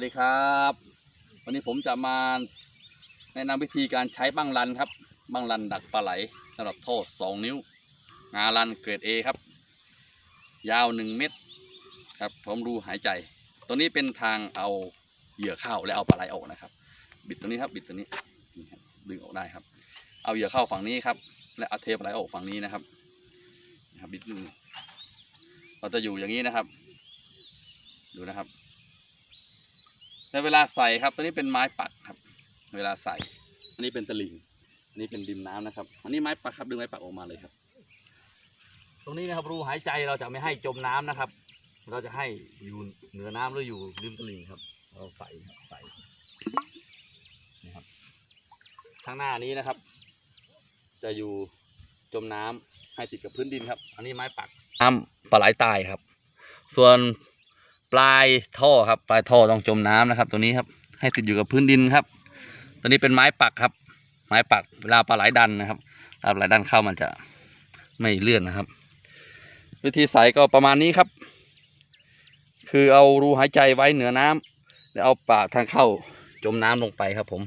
วัสดีครับ วันนี้ผมจะมาแนะนำวิธีการใช้บังรันครับบังรันดักปลาไหลสำหรับโทษสองนิ้ว งารันเกรด A ครับ ยาวหนึ่งเมตรครับพร้อมรูหายใจ ตัวนี้เป็นทางเอาเหยื่อเข้าและเอาปลาไหลออกนะครับ บิดตัวนี้ครับบิดตัวนี้ดึงออกได้ครับ เอาเหยื่อเข้าฝั่งนี้ครับ และเอาเทปลาไหลออกฝั่งนี้นะครับนะครับบิดเราจะอยู่อย่างนี้นะครับ ดูนะครับ ในเวลาใส่ครับ ตัวนี้เป็นไม้ปักครับ เวลาใส่ อันนี้เป็นตะลิงอันนี้เป็นดิมน้ำนะครับ อันนี้ไม้ปักครับดึงไม้ปักออกมาเลยครับ ตรงนี้นะครับรูหายใจเราจะไม่ให้จมน้ำนะครับ เราจะให้อยู่เหนือน้ำหรืออยู่ริมตลิ่งครับ เราใส่ครับใส่นี่ครับข้างหน้านี้นะครับ จะอยู่จมน้ำให้ติดกับพื้นดินครับ อันนี้ไม้ปักน้ำปลาไหลตายครับ ส่วน ปลายท่อครับ ปลายท่อต้องจมน้ำนะครับ ตัวนี้ครับ ให้ติดอยู่กับพื้นดินครับ ตัวนี้เป็นไม้ปักครับ ไม้ปักเวลาปลาไหลดันนะครับปลาไหลดันเข้ามันจะไม่เลื่อนนะครับ วิธีใส่ก็ประมาณนี้ครับ คือเอารูหายใจไว้เหนือน้ำแล้วเอาปากทางเข้าจมน้ำลงไปครับ ผม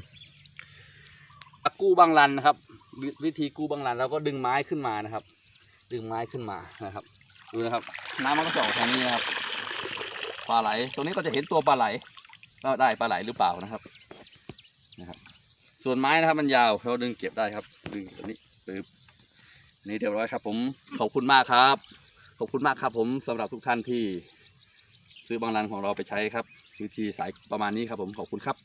กู้บางรันนะครับววิธีกู้บางรันเราก็ดึงไม้ขึ้นมานะครับ ดึงไม้ขึ้นมานะครับ ดูนะครับ น้ำมันก็จะออกทางนี้นะครับ ปลาไหล ตรงนี้ก็จะเห็นตัวปลาไหลก็ได้ปลาไหลหรือเปล่านะครับนะครับ ส่วนไม้นะครับมันยาวเราดึงเก็บได้ครับดึงตัวนี้ปึ๊บนี่เรียบร้อยครับ ผมขอบคุณมากครับ ขอบคุณมากครับ ผมสำหรับทุกท่านที่ ซื้อบางรันของเราไปใช้ครับ วิธีสายประมาณนี้ครับ ผมขอบคุณครับ